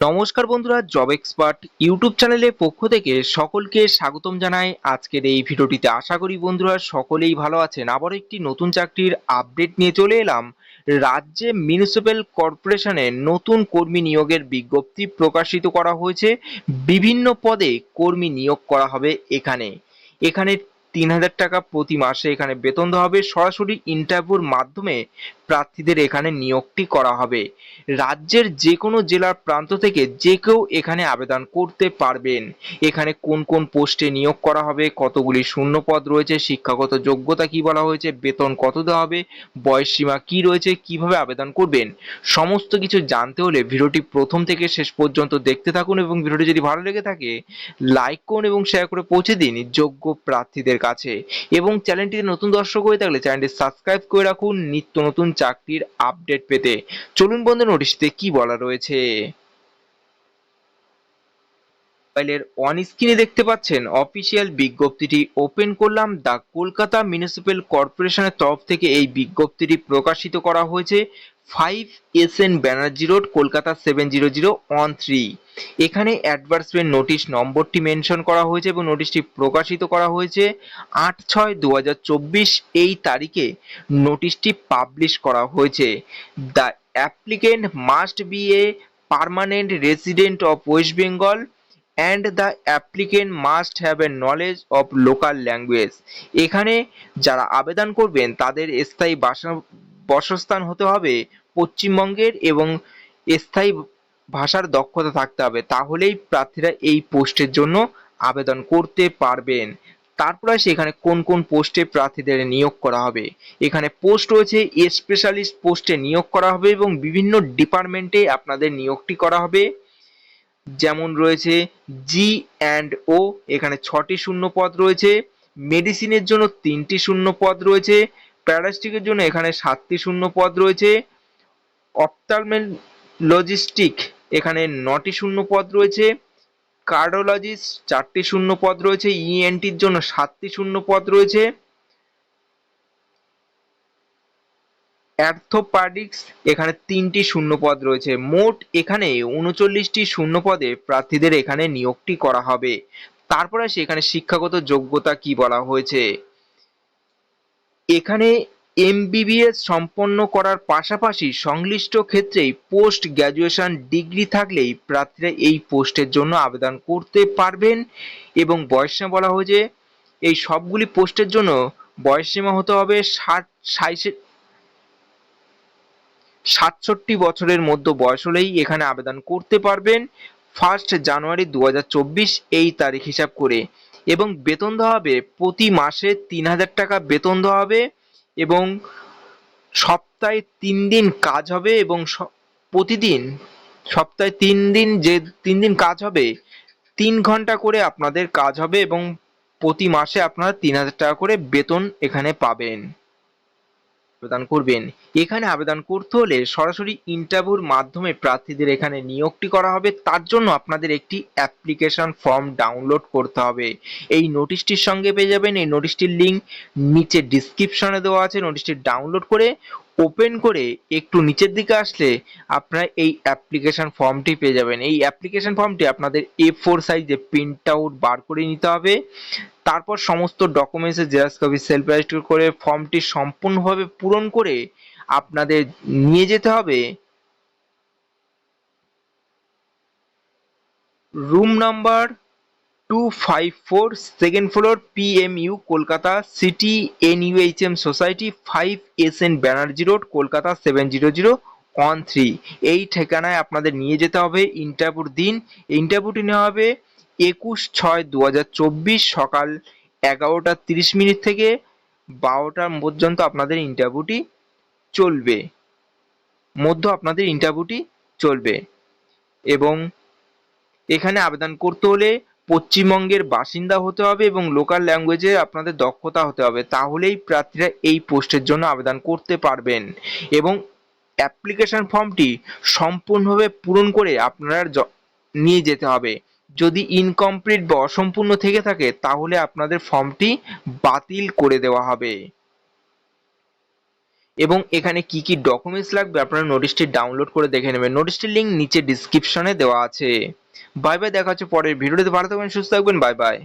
নমস্কার বন্ধুরা job expert YouTube চ্যানেলের পক্ষ থেকে সকলকে স্বাগতম জানাই। আজকের এই ভিডিওটিতে আশা করি বন্ধুরা সকলেই ভালো আছেন। আবার একটি নতুন চাকরির আপডেট নিয়ে চলে এলাম। রাজ্যে মিউনিসিপ্যাল কর্পোরেশনে নতুন কর্মী নিয়োগের বিজ্ঞপ্তি প্রকাশিত করা হয়েছে। বিভিন্ন পদে কর্মী নিয়োগ করা হবে এখানে। এখানে তিন হাজার টাকা প্রতি মাসে এখানে বেতন দেওয়া হবে। সরাসরি ইন্টারভিউর মাধ্যমে প্রার্থীদের এখানে নিয়োগটি করা হবে। রাজ্যের যে কোনো জেলার প্রান্ত থেকে যে কেউ এখানে আবেদন করতে পারবেন। এখানে কোন কোন পোস্টে নিয়োগ করা হবে, কতগুলি শূন্য পদ রয়েছে, শিক্ষাগত যোগ্যতা কি বলা হয়েছে, বেতন কত দেওয়া হবে, বয়স সীমা কি রয়েছে, কীভাবে আবেদন করবেন, সমস্ত কিছু জানতে হলে ভিডিওটি প্রথম থেকে শেষ পর্যন্ত দেখতে থাকুন এবং ভিডিওটি যদি ভালো লেগে থাকে, লাইক করুন এবং শেয়ার করে পৌঁছে দিন যোগ্য প্রার্থীদের কাছে। এবং চ্যানেলটিতে নতুন দর্শক হয়ে থাকলে চ্যানেলটি সাবস্ক্রাইব করে রাখুন। নিত্য নতুন চাকরির আপডেট পেতে। চলুন বন্ধু নোটিশতে কি বলা রয়েছে? মোবাইলের অন স্ক্রিনে দেখতে পাচ্ছেন অফিসিয়াল বিজ্ঞপ্তিটি ওপেন করলাম। দ্য কলকাতা মিউনিসিপ্যাল কর্পোরেশনের তরফ থেকে এই বিজ্ঞপ্তিটি প্রকাশিত করা হয়েছে। Five S N Banerjee road Kolkata seven zero zero one three এখানে অ্যাডভার্সমেন্ট নোটিশ নম্বরটি মেনশন করা হয়েছে এবং নোটিশটি প্রকাশিত করা হয়েছে আট ছয় দু এই তারিখে। নোটিশটি পাবলিশ করা হয়েছে। The applicant must be a permanent resident of West Bengal and the applicant must have a knowledge of local language এখানে যারা আবেদন করবেন, তাদের স্থায়ী বাসা বাসস্থান হতে হবে পশ্চিমবঙ্গের এবং স্থায়ী ভাষার দক্ষতা থাকতে হবে। তাহলেই প্রার্থীরা এই পোস্টের জন্য আবেদন করতে পারবেন। তারপরে সেখানে কোন কোন পোস্টে প্রার্থীদের নিয়োগ করা হবে। এখানে পোস্ট রয়েছে স্পেশালিস্ট পোস্টে নিয়োগ করা হবে এবং বিভিন্ন ডিপার্টমেন্টে আপনাদের নিয়োগটি করা হবে। যেমন রয়েছে জি অ্যান্ড ও এখানে ছটি শূন্য পদ রয়েছে। মেডিসিনের জন্য তিনটি শূন্য পদ রয়েছে। প্যারাস্টিকের জন্য এখানে সাতটি শূন্য পদ রয়েছে। অপটালমেন লজিস্টিক এখানে নটি শূন্য পদ রয়েছে। কার্ডোলজিস্ট চারটি শূন্য পদ রয়েছে। ইএনটির জন্য সাতটি শূন্য পদ রয়েছে। অ্যার্থোপাডিক্স, এখানে তিনটি শূন্য পদ রয়েছে। মোট এখানে উনচল্লিশটি শূন্য পদে প্রার্থীদের এখানে নিয়োগটি করা হবে। তারপরে আসি এখানে শিক্ষাগত যোগ্যতা কি বলা হয়েছে। এখানে এমবিবিএস সম্পন্ন করার পাশাপাশি সংশ্লিষ্ট ক্ষেত্রেই পোস্ট গ্র্যাজুয়েশন ডিগ্রি থাকলেই প্রার্থীরা এই পোস্টের জন্য আবেদন করতে পারবেন এবং বয়সসীমা বলা হয়েছে এই সবগুলি পোস্টের জন্য বয়সসীমা হতে হবে ষাট সাইসে সাতষট্টি বছরের মধ্যে বয়স হলেই এখানে আবেদন করতে পারবেন। ফার্স্ট জানুয়ারি দু হাজার চব্বিশ এই তারিখ হিসাব করে। এবং বেতন দেওয়া হবে প্রতি মাসে তিন হাজার টাকা বেতন দেওয়া হবে। এবং সপ্তাহে তিন দিন কাজ হবে এবং প্রতিদিন সপ্তাহে তিন দিন যে, তিন দিন কাজ হবে, তিন ঘণ্টা করে আপনাদের কাজ হবে এবং প্রতি মাসে আপনারা তিন হাজার টাকা করে বেতন এখানে পাবেন। আবেদন করবেন। এখানে আবেদন করতে হলে সরাসরি ইন্টারভিউর মাধ্যমে প্রার্থীদের এখানে নিয়োগটি করা হবে। তার জন্য আপনাদের একটি অ্যাপ্লিকেশন ফর্ম ডাউনলোড করতে হবে। এই নোটিশটির সঙ্গে পেয়ে যাবেন। এই নোটিশটির লিঙ্ক নিচে ডিসক্রিপশনে দেওয়া আছে। নোটিশটি ডাউনলোড করে ওপেন করে একটু নিচের দিকে আসলে আপনারা এই অ্যাপ্লিকেশন ফর্মটি পেয়ে যাবেন। এই অ্যাপ্লিকেশন ফর্মটি আপনাদের এ ফোর সাইজে প্রিন্ট আউট বার করে নিতে হবে। তারপর সমস্ত ডকুমেন্টসের জেরক্স কপি সেলফ রেজিস্টার করে ফর্মটি সম্পূর্ণভাবে পূরণ করে আপনাদের নিয়ে যেতে হবে। Room number two five four second floor PMU Kolkata city NUHM society five S N Banerjee road Kolkata seven zero zero one three এই ঠিকানায় আপনাদের নিয়ে যেতে হবে ইন্টারভিউর দিন। ইন্টারভিউটি নেওয়া হবে একুশ ছয় দু হাজার চব্বিশ সকাল এগারোটা তিরিশ মিনিট থেকে বারোটা পর্যন্ত আপনাদের ইন্টারভিউটি চলবে। মধ্য আপনাদের ইন্টারভিউটি চলবে। এবং এখানে আবেদন করতে হলে পশ্চিমবঙ্গের বাসিন্দা হতে হবে এবং লোকাল ল্যাঙ্গুয়েজে আপনাদের দক্ষতা হতে হবে। তাহলেই প্রার্থীরা এই পোস্টের জন্য আবেদন করতে পারবেন এবং অ্যাপ্লিকেশন ফর্মটি সম্পূর্ণভাবে পূরণ করে আপনারা নিয়ে যেতে হবে। যদি ইনকমপ্লিট বা অসম্পূর্ণ থেকে থাকে, তাহলে আপনাদের ফর্মটি বাতিল করে দেওয়া হবে। এবং এখানে কি কি ডকুমেন্টস লাগবে আপনারা নোটিশটি ডাউনলোড করে দেখে নেবেন। নোটিশটির লিঙ্ক নিচে ডিসক্রিপশনে দেওয়া আছে। বাই বাই দেখা হচ্ছে পরের ভিডিওতে। ভালো থাকবেন সুস্থ থাকবেন বাই বাই